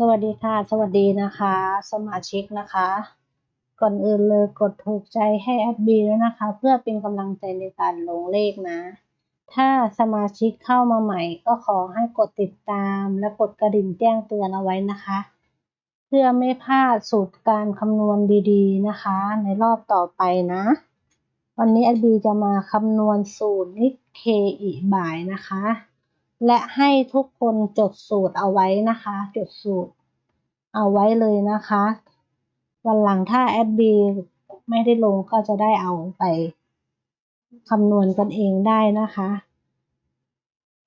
สวัสดีค่ะ สวัสดีนะคะ สมาชิกนะคะ ก่อนอื่นเลยกดถูกใจให้แอดบีด้วนะคะ เพื่อเป็นกำลังใจในการลงเลขนะ ถ้าสมาชิกเข้ามาใหม่ก็ขอให้กดติดตามและกดกระดิ่งแจ้งเตือนเอาไว้นะคะ เพื่อไม่พลาดสูตรการคำนวณดีๆนะคะ ในรอบต่อไปนะ วันนี้แอดบีจะมาคำนวณสูตรนิเคอิบ่ายนะคะ และให้ทุกคนจดสูตรเอาไว้นะคะ จดสูตรเอาไว้เลยนะคะ วันหลังถ้าแอดบีไม่ได้ลงก็จะได้เอาไปคำนวณกันเองได้นะคะ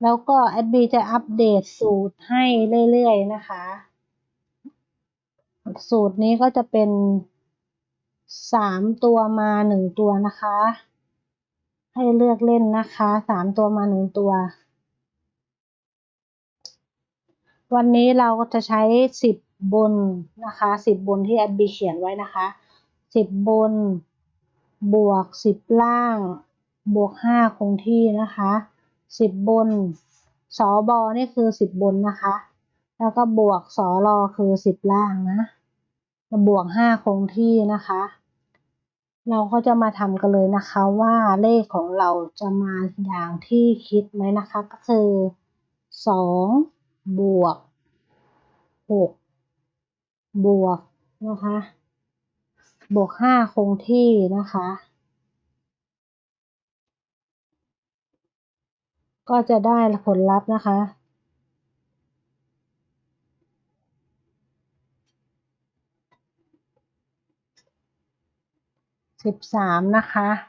แล้วก็แอดบีจะอัปเดตสูตรให้เรื่อยๆนะคะ สูตรนี้ก็จะเป็นสามตัวมาหนึ่งตัวนะคะ ให้เลือกเล่นนะคะสามตัวมาหนึ่งตัว วันนี้เราก็จะใช้สิบบนนะคะสิบบนที่แอดบีเขียนไว้นะคะสิบบน บวกสิบล่าง บวกห้าคงที่นะคะสิบบนสอบอนี่คือสิบบนนะคะ แล้วก็บวกสอรอคือสิบล่างนะบวกห้าคงที่นะคะ เราก็จะมาทำกันเลยนะคะว่าเลขของเราจะมาอย่างที่คิดไหมนะคะ ก็คือสอง บวกหกบวกนะคะ บวกห้าคงที่นะคะ ก็จะได้ผลลัพธ์นะคะสิบสามนะคะ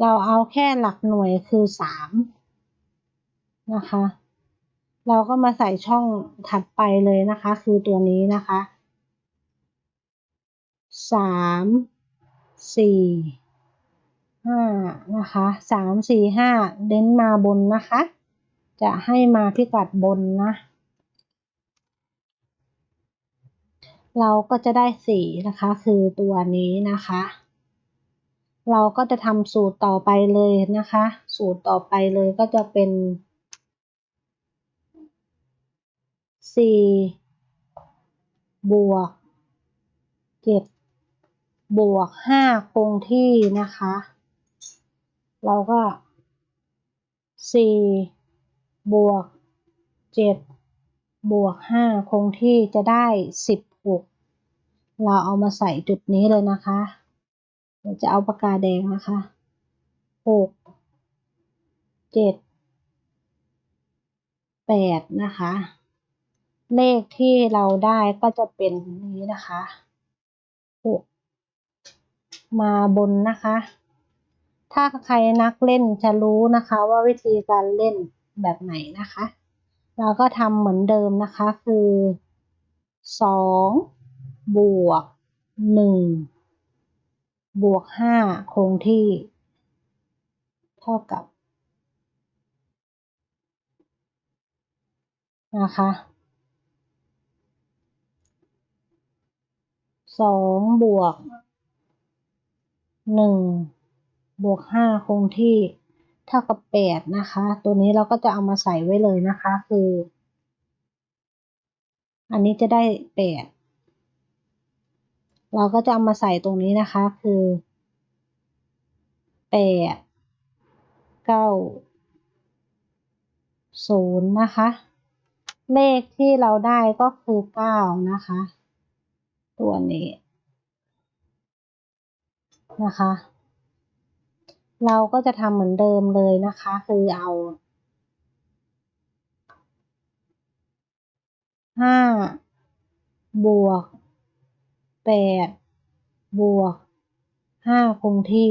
เราเอาแค่หลักหน่วยคือสามนะคะ เราก็มาใส่ช่องถัดไปเลยนะคะ คือตัวนี้นะคะสามสี่ห้านะคะสามสี่ห้าเด้นมาบนนะคะ จะให้มาพิกัดบนนะ เราก็จะได้สี่นะคะคือตัวนี้นะคะ เราก็จะทำสูตรต่อไปเลยนะคะ สูตรต่อไปเลยก็จะเป็นสี่บวกเจ็ดบวกห้าคงที่นะคะ เราก็สี่บวกเจ็ดบวกห้าคงที่จะได้สิบหกเราเอามาใส่จุดนี้เลยนะคะ เดี๋ยวจะเอาปากกาแดงนะคะหกเจ็ดแปดนะคะ เลขที่เราได้ก็จะเป็นนี้นะคะหกมาบนนะคะ ถ้าใครนักเล่นจะรู้นะคะว่าวิธีการเล่นแบบไหนนะคะ เราก็ทำเหมือนเดิมนะคะคือสองบวกหนึ่ง บวกห้าคงที่ เท่ากับนะคะสองบวกหนึ่งบวกห้าคงที่เท่ากับแปดนะคะ ตัวนี้เราก็จะเอามาใส่ไว้เลยนะคะ คือ อันนี้จะได้แปด เราก็จะเอามาใส่ตรงนี้นะคะ คือแปดเก้าศูนย์นะคะ เลขที่เราได้ก็คือเก้านะคะ ตัวนี้นะคะ เราก็จะทำเหมือนเดิมเลยนะคะ คือเอาห้าบวก แปดบวกห้าคงที่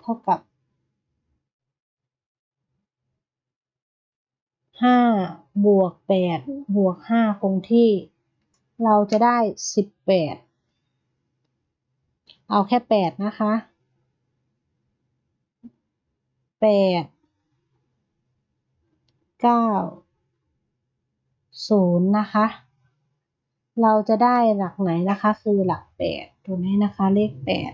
เท่ากับห้าบวกแปดบวกห้าคงที่ เราจะได้สิบแปดเอาแค่แปดนะคะแปดเก้าศูนย์นะคะ เราจะได้หลักไหนนะคะ คือหลักแปดตัวนี้นะคะ เลขแปด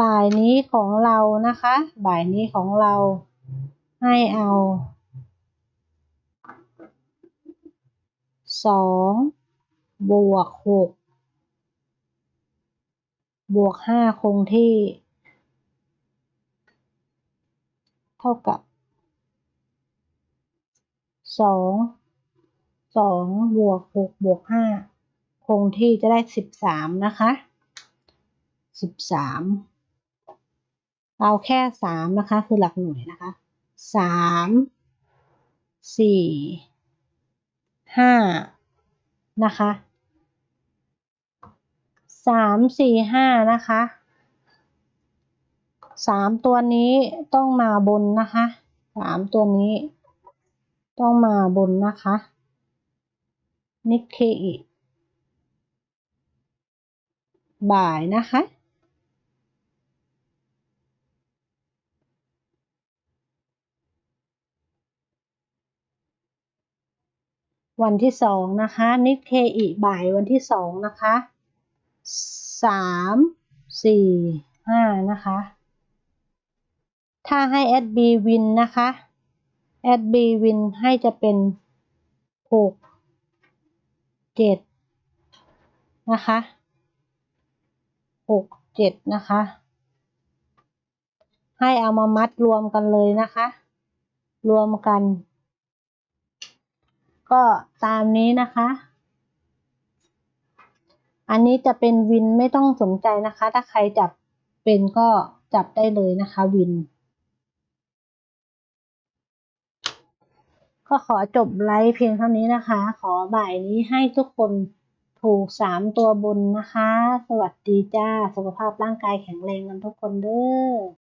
บ่ายนี้ของเรานะคะ บ่ายนี้ของเราให้เอาสองบวกหกบวกห้าคงที่ เท่ากับสอง สองบวกหกบวกห้าคงที่จะได้สิบสามนะคะสิบสามเอาแค่สามนะคะ คือหลักหน่วยนะคะสามสี่ห้านะคะสามสี่ห้านะคะสามตัวนี้ต้องมาบนนะคะสามตัวนี้ต้องมาบนนะคะ นิเคอิบ่ายนะคะ วันที่สองนะคะนิเคอิบ่ายวันที่สองนะคะสามสี่ห้านะคะ ถ้าให้ SB วินนะคะ SB วินให้จะเป็นหก เจ็ดนะคะหกเจ็ดนะคะ ให้เอามามัดรวมกันเลยนะคะ รวมกัน ก็ตามนี้นะคะ อันนี้จะเป็นวินไม่ต้องสนใจนะคะ ถ้าใครจับเป็นก็จับได้เลยนะคะวิน ก็ขอจบไลฟ์เพียงเท่านี้นะคะ ขอบ่ายนี้ให้ทุกคนถูกสามตัวบนนะคะ สวัสดีจ้า สุขภาพร่างกายแข็งแรงกันทุกคนเด้อ